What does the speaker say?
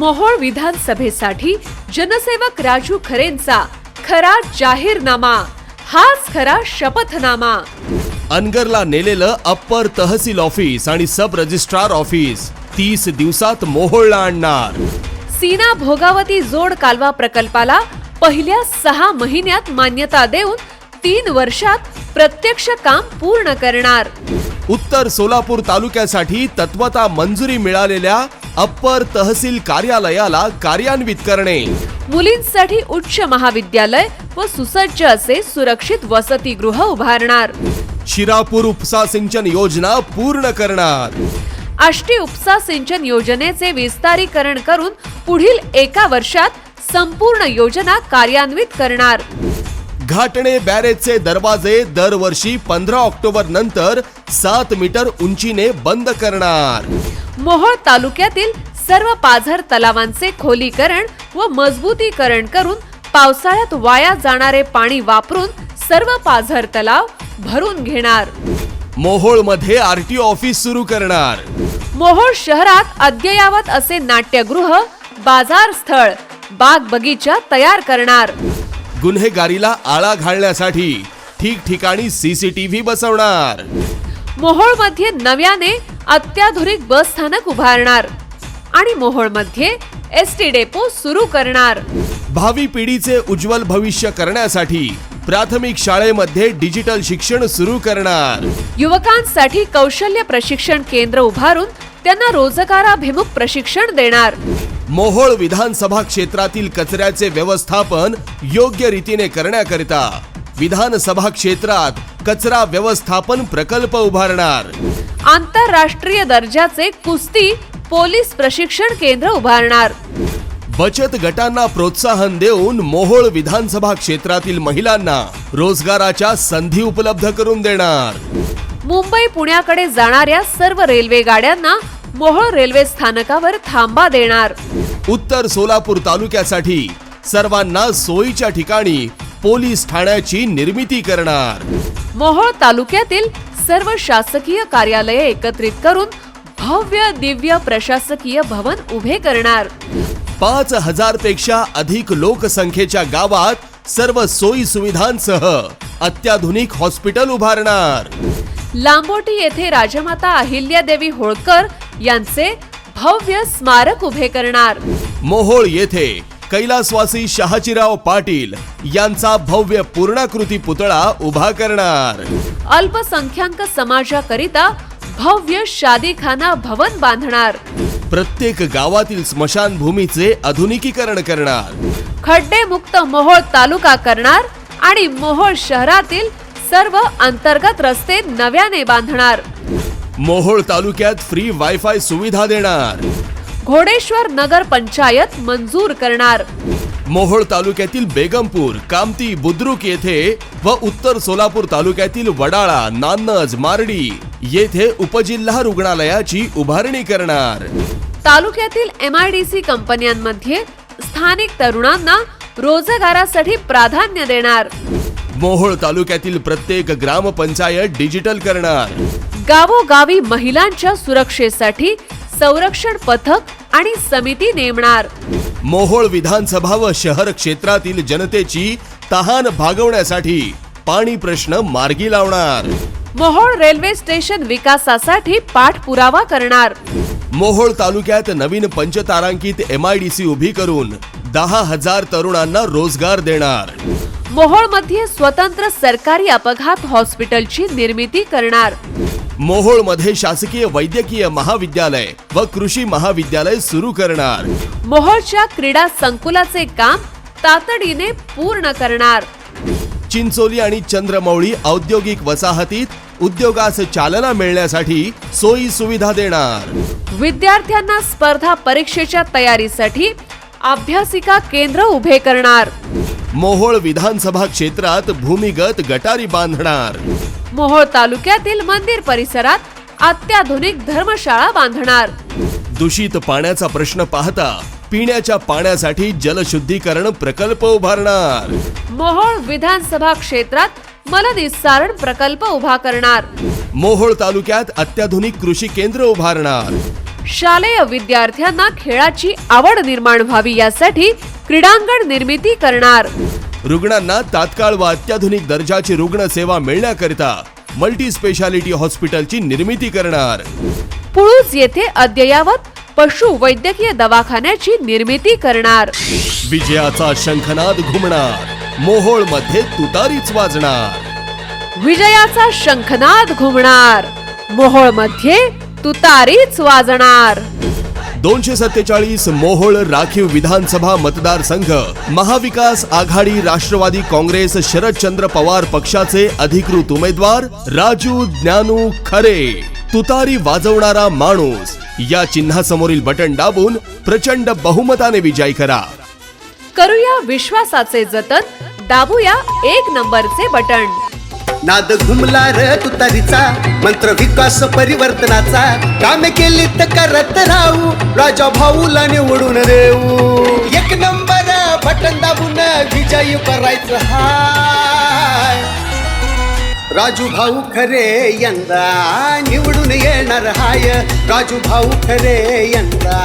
मोहोळ विधानसभेसाठी जनसेवक राजू खरेंचा खरा जाहीरनामा. हाच खरा शपथनामा. अनगरला नेलेलं अप्पर तहसील ऑफिस आणि सब रजिस्ट्रार ऑफिस तीस दिवसात मोहोळला आणणार. सीना भोगावती जोड कालवा प्रकल्पाला पहिल्या सहा महिन्यात मान्यता देऊन तीन वर्षात प्रत्यक्ष काम पूर्ण करणार. उत्तर सोलापूर तालुक्यासाठी तत्वता मंजुरी मिळालेल्या अप्पर तहसील कार्यालयाला कार्यान्वित करणे. मुलींसाठी उच्च महाविद्यालय व सुसज्ज असे सुरक्षित वसतिगृह उभारणार. शिरापूर उपसा सिंचन योजना पूर्ण करणार. आष्टी उपसा सिंचन योजनेचे विस्तारीकरण करून पुढील एका वर्षात संपूर्ण योजना कार्यान्वित करणार. घाटणे बॅरेजचे दरवाजे दरवर्षी पंधरा ऑक्टोबर नंतर सात मीटर उंचीने बंद करणार. मोहोळ तालुक्यातील सर्व पाझर तलावांचे खोलीकरण व मजबूतीकरण करून पावसाळ्यात वाया जाणारे पाणी वापरून सर्व पाझर तलाव भरून घेणार. मोहोळमध्ये आरटीओ ऑफिस सुरू करणार. मोहोळ शहरात अद्ययावत असे नाट्यगृह बाजार स्थळ बाग बगीचा तयार करणार. गुन्हेगारीला आळा घालण्यासाठी ठिकठिकाणी सीसीटीव्ही बसवणार. मोहोळमध्ये नव्याने अत्याधुनिक बस स्थानक उभारणार आणि मोहोळमध्ये एस टी डेपो सुरू करणार. भावी पिढीचे उज्ज्वल भविष्य करण्यासाठी प्राथमिक शाळेमध्ये डिजिटल शिक्षण सुरू करणार. युवकांसाठी कौशल्य प्रशिक्षण केंद्र उभारून त्यांना रोजगाराभिमुख प्रशिक्षण देणार. मोहोळ विधानसभा क्षेत्रातील कचऱ्याचे व्यवस्थापन योग्य रीतीने करण्याकरिता विधानसभा क्षेत्रात कचरा व्यवस्थापन प्रकल्प उभारणार. आंतरराष्ट्रीय दर्जाचे कुस्ती पोलीस प्रशिक्षण केंद्र उभारणार. बचत गटांना प्रोत्साहन देऊन मोहोळ विधानसभा क्षेत्रातील महिलांना रोजगाराच्या संधी उपलब्ध करून देणार. मुंबई पुण्याकडे जाणाऱ्या सर्व रेल्वे गाड्यांना मोहोळ रेल्वे स्थानकावर थांबा देणार. उत्तर सोलापूर तालुक्यासाठी सर्वांना सोयीच्या ठिकाणी पोलीस ठाण्याची निर्मिती करणार. मोहोळ तालुक्यातील सर्व शासकीय कार्यालये एकत्रित करून भव्य दिव्य प्रशासकीय भवन उभे करणार. पाच हजारपेक्षा अधिक लोकसंख्येच्या गावात सर्व सोयी सुविधांसह अत्याधुनिक हॉस्पिटल उभारणार. लांबोटी येथे राजमाता अहिल्यादेवी होळकर यांचे भव्य स्मारक उभे करणार. मोहोळ येथे कैलासवासी शहाजीराव पाटील यांचा भव्य पूर्णाकृती पुतळा उभा करणार. अल्पसंख्याक समाजाकरिता भव्य शादीखाना भवन बांधणार. प्रत्येक गावातील स्मशानभूमीचे आधुनिकीकरण करणार. खड्डे मुक्त मोहोळ तालुका करणार आणि मोहोळ शहरातील सर्व अंतर्गत रस्ते नव्याने बांधणार. मोहोळ तालुक्यात फ्री वायफाय सुविधा देणार. घोडेश्वर नगर पंचायत मंजूर करणार. मोहोळ तालुक्यातील बेगमपूर कामती बुद्रुक येथे व उत्तर सोलापूर तालुक्यातील वडाळा नान्नज मार्डी येथे उपजिल्हा रुग्णालयाची उभारणी करणार. तालुक्यातील एमआयडीसी कंपन्यांमध्ये स्थानिक तरुणांना रोजगारासाठी प्राधान्य देणार. मोहोळ तालुक्यातील प्रत्येक ग्रामपंचायत डिजिटल करणार. गावोगावी महिलांच्या सुरक्षेसाठी संरक्षण पथक आणि समिती नेमणार. मोहोळ विधानसभा व शहर क्षेत्रातील जनतेची तहान भागवण्यासाठी पाणी प्रश्न मार्गी लावणार. मोहोळ रेल्वे स्टेशन विकासासाठी पाठपुरावा करणार. मोहोळ तालुक्यात नवीन पंचतारांकित एम आय डी सी उभी करून दहा हजार तरुणांना रोजगार देणार. मोहोळमध्ये स्वतंत्र सरकारी अपघात हॉस्पिटलची निर्मिती करणार. मोहोळमध्ये शासकीय वैद्यकीय महाविद्यालय व कृषी महाविद्यालय सुरू करणार. मोहोळच्या क्रीडा संकुलाचे काम तातडीने पूर्ण करणार. चिंचोली आणि चंद्रमौळी औद्योगिक वसाहतीत उद्योगास चालना मिळण्यासाठी सोयी सुविधा देणार. विद्यार्थ्यांना स्पर्धा परीक्षेच्या तयारीसाठी अभ्यासिका केंद्र उभे करणार. मोहोळ विधानसभा क्षेत्रात भूमिगत गटारी बांधणार. मोहोळ तालुक्यातील मंदिर परिसरात अत्याधुनिक धर्मशाळा बांधणार. दूषित पाण्याचा प्रश्न पाहता पिण्याच्या पाण्यासाठी जलशुद्धीकरण प्रकल्प उभारणार. मोहोळ विधानसभा क्षेत्रात मलनिस्सारण प्रकल्प उभा करणार. मोहोळ तालुक्यात अत्याधुनिक कृषी केंद्र उभारणार. शालेय विद्यार्थ्यांना खेळाची आवड निर्माण व्हावी यासाठी क्रीडांगण निर्मिती करणार. रुग्णांना तात्काळ व अत्याधुनिक दर्जाची रुग्ण सेवा मिळण्याकरिता मल्टी स्पेशालिटी हॉस्पिटलची निर्मिती करणार. पुळूज येथे अद्ययावत पशु वैद्यकीय दवाखान्याची निर्मिती करणार. विजयाचा शंखनाद घुमणार. मोहोळमध्ये तुतारीच वाजणार. विजयाचा शंखनाद घुमणार. मोहोळमध्ये तुतारीच वाजणार. दोनशे सत्तेचाळीस मोहोळ राखीव विधानसभा मतदारसंघ महाविकास आघाडी राष्ट्रवादी काँग्रेस शरदचंद्र पवार पक्षाचे अधिकृत उमेदवार राजू ज्ञानू खरे. तुतारी वाजवणारा माणूस या चिन्हासमोरील बटन दाबून प्रचंड बहुमताने विजयी करा. करूया विश्वासाचे जतन दाबूया एक नंबरचे बटन. नाद घुमला र तुतारीचा मंत्र विकास परिवर्तनाचा. काम केली तर करत राहू राजा भाऊला निवडून देऊ. एक नंबर बटन दाबून विजयी करायचं हाय. राजू भाऊ खरे यंदा निवडून येणार हाय. राजू भाऊ खरे यंदा